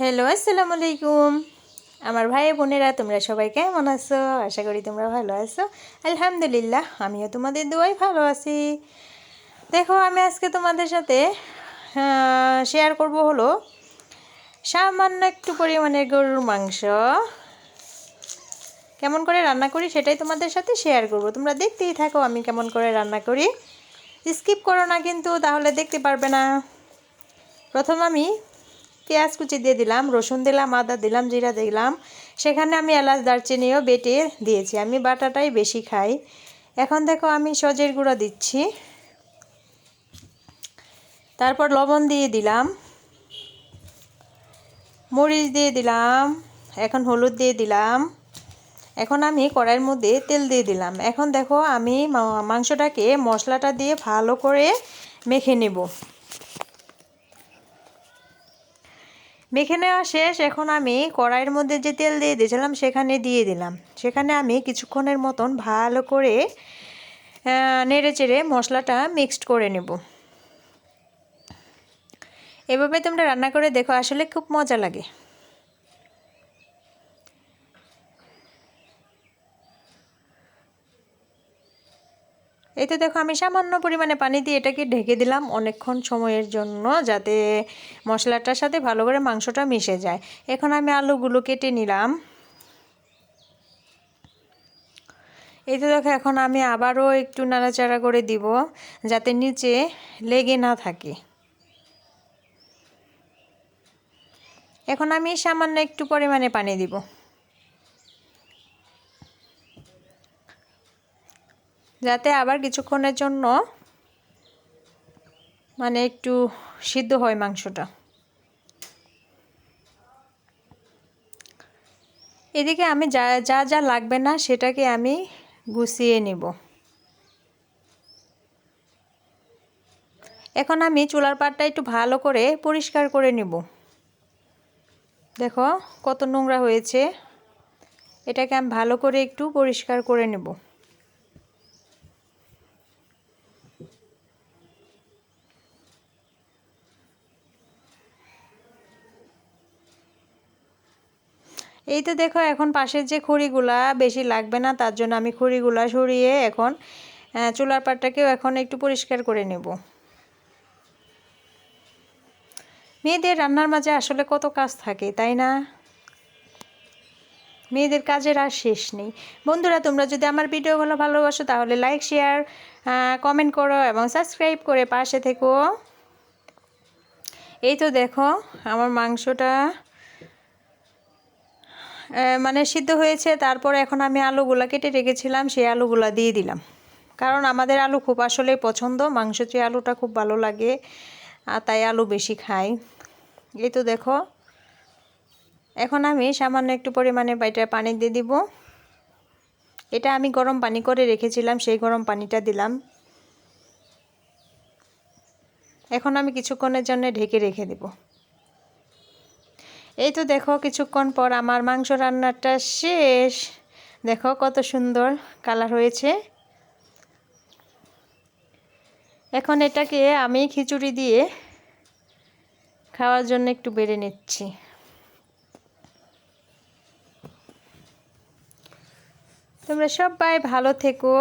Hello, আসসালামু আলাইকুম। আমার ভাই বোনেরা, তোমরা সবাই কেমন আছো? আশা করি তোমরা ভালো আছো। আলহামদুলিল্লাহ, আমিও তোমাদের দোয়াই ভালো আছি। দেখো, আমি আজকে তোমাদের সাথে শেয়ার করব হলো সামান্য একটু পরিমাণে গরুর মাংস। কেমন করে রান্না করি সেটাই তোমাদের সাথে শেয়ার করব। তোমরা দেখতেই থাকো আমি কেমন করে রান্না করি। স্কিপ করো না কিন্তু, তাহলে দেখতে পারবে না। প্রথম আমি পেঁয়াজ কুচি দিয়ে দিলাম, রসুন দিলাম, আদা দিলাম, জিরা দিলাম। সেখানে আমি এলাচ, দারচিনিও বেটে দিয়েছি। আমি বাটাটাই বেশি খাই। এখন দেখো আমি সজের গুঁড়ো দিচ্ছি। তারপর লবণ দিয়ে দিলাম। মরিচ দিয়ে দিলাম। এখন হলুদ দিয়ে দিলাম। এখন আমি কড়াইয়ের মধ্যে তেল দিয়ে দিলাম। এখন দেখো আমি মাংসটাকে মশলাটা দিয়ে ভালো করে মেখে নেব। মেখে নেওয়া শেষ, এখন আমি কড়াইয়ের মধ্যে যে তেল দিয়ে দিয়েছিলাম সেখানে দিয়ে দিলাম। সেখানে আমি কিছুক্ষণের মতন ভালো করে নেড়ে চেড়ে মশলাটা মিক্সড করে নেব। এভাবে তোমরা রান্না করে দেখো, আসলে খুব মজা লাগে। এই তো দেখো আমি সামান্য পরিমাণে পানি দিয়ে এটাকে ঢেকে দিলাম অনেকক্ষণ সময়ের জন্য যাতে মশলাটার সাথে ভালো করে মাংসটা মিশে যায়। এখন আমি আলুগুলো কেটে নিলাম। এই তো দেখো, এখন আমি আবারও একটু নাড়াচাড়া করে দিব যাতে নিচে লেগে না থাকে। এখন আমি সামান্য একটু পরিমাণে পানি দিব। যাতে আবার কিছুক্ষণের জন্য মানে একটু সিদ্ধ হয় মাংসটা। এদিকে আমি যা যা যা লাগবে না সেটাকে আমি গুছিয়ে নেব। এখন আমি চুলার পাটটা একটু ভালো করে পরিষ্কার করে নেব। দেখো কত নোংরা হয়েছে। এটাকে আমি ভালো করে একটু পরিষ্কার করে নেব। এই তো দেখো, এখন পাশের যে খড়িগুলা বেশি লাগবে না, তার জন্য আমি খড়িগুলা সরিয়ে এখন চুলার পাটটাকেও এখন একটু পরিষ্কার করে নেব। মেয়েদের রান্নার মাঝে আসলে কত কাজ থাকে, তাই না? মেয়েদের কাজের আর শেষ নেই। বন্ধুরা, তোমরা যদি আমার ভিডিওগুলো ভালোবাসো, তাহলে লাইক শেয়ার কমেন্ট করো এবং সাবস্ক্রাইব করে পাশে থেকো। এই তো দেখো, আমার মাংসটা মানে সিদ্ধ হয়েছে, তারপর এখন আমি আলুগুলা কেটে রেখেছিলাম, সেই আলুগুলা দিয়ে দিলাম। কারণ আমাদের আলু খুব আসলে পছন্দ মাংস চেয়ে আলুটা খুব ভালো লাগে, আর তাই আলু বেশি খাই। এই তো দেখো, এখন আমি সামান্য একটু পরিমাণে বাইটা পানি দিয়ে দিব। এটা আমি গরম পানি করে রেখেছিলাম, সেই গরম পানিটা দিলাম। এখন আমি কিছুক্ষণের জন্য ঢেকে রেখে দেবো। এই তো দেখো কিছুক্ষণ পর আমার মাংস রান্নাটা শেষ। দেখো কত সুন্দর কালার হয়েছে। এখন এটাকে আমি খিচুড়ি দিয়ে খাওয়ার জন্য একটু বেড়ে নিচ্ছি। তোমরা সবাই ভালো থেকো।